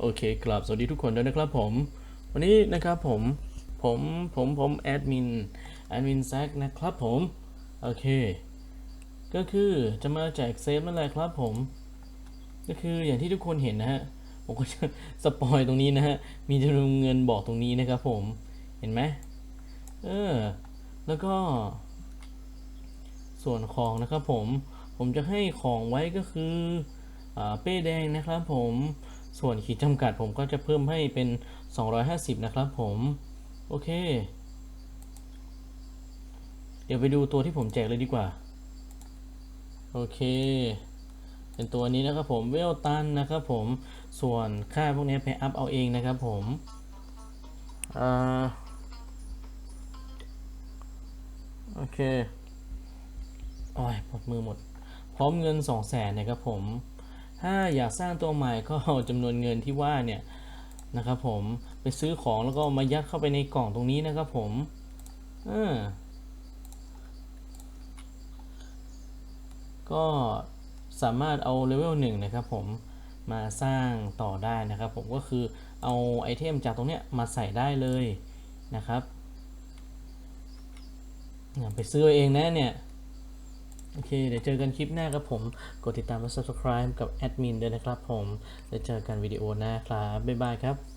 โอเคกลับสวัสดีทุกคนด้วยนะครับผม วันนี้นะครับผม ผม ผม ผมแอดมิน แอดมินแซกนะครับผม โอเค ก็คือจะมาแจกเซฟนั่นแหละครับผม ก็คืออย่างที่ทุกคนเห็นนะฮะ ผมก็จะสปอยตรงนี้นะฮะ มีจำนวนเงินบอกตรงนี้นะครับผม เห็นไหม เออ แล้วก็ ส่วนของนะครับผม ผมจะให้ของไว้ก็คืออเป้แดงนะครับผม ส่วนขีดจำกัดผมก็จะเพิ่มให้เป็น 250 นะครับผม โอเค เดี๋ยวไปดูตัวที่ผมแจกเลยดีกว่า โอเค เป็นตัวนี้นะครับผมเวลตันนะครับผม ส่วนค่าพวกนี้ไปอัพเอาเองนะครับผม อ่า โอเค โอ้ยหมดมือหมด พร้อมเงิน 2 0 0แสนนะครับผม ถ้าอยากสร้างตัวใหม่ก็เอาจำนวนเงินที่ว่าเนี่ยนะครับผมไปซื้อของแล้วก็มายัดเข้าไปในกล่องตรงนี้นะครับผมอ่าก็สามารถเอาเลเวลหนึ่งนะครับผมมาสร้างต่อได้นะครับ ผมก็คือเอาไอเทมจากตรงเนี้ยมาใส่ได้เลยนะครับ ไปซื้อเองนะเนี่ย โอเค เดี๋ยวเจอกันคลิปหน้าครับผม กดติดตามและ subscribe กับแอดมินด้วยนะครับผม แล้วเจอกันวิดีโอหน้าครับ บ๊ายบายครับ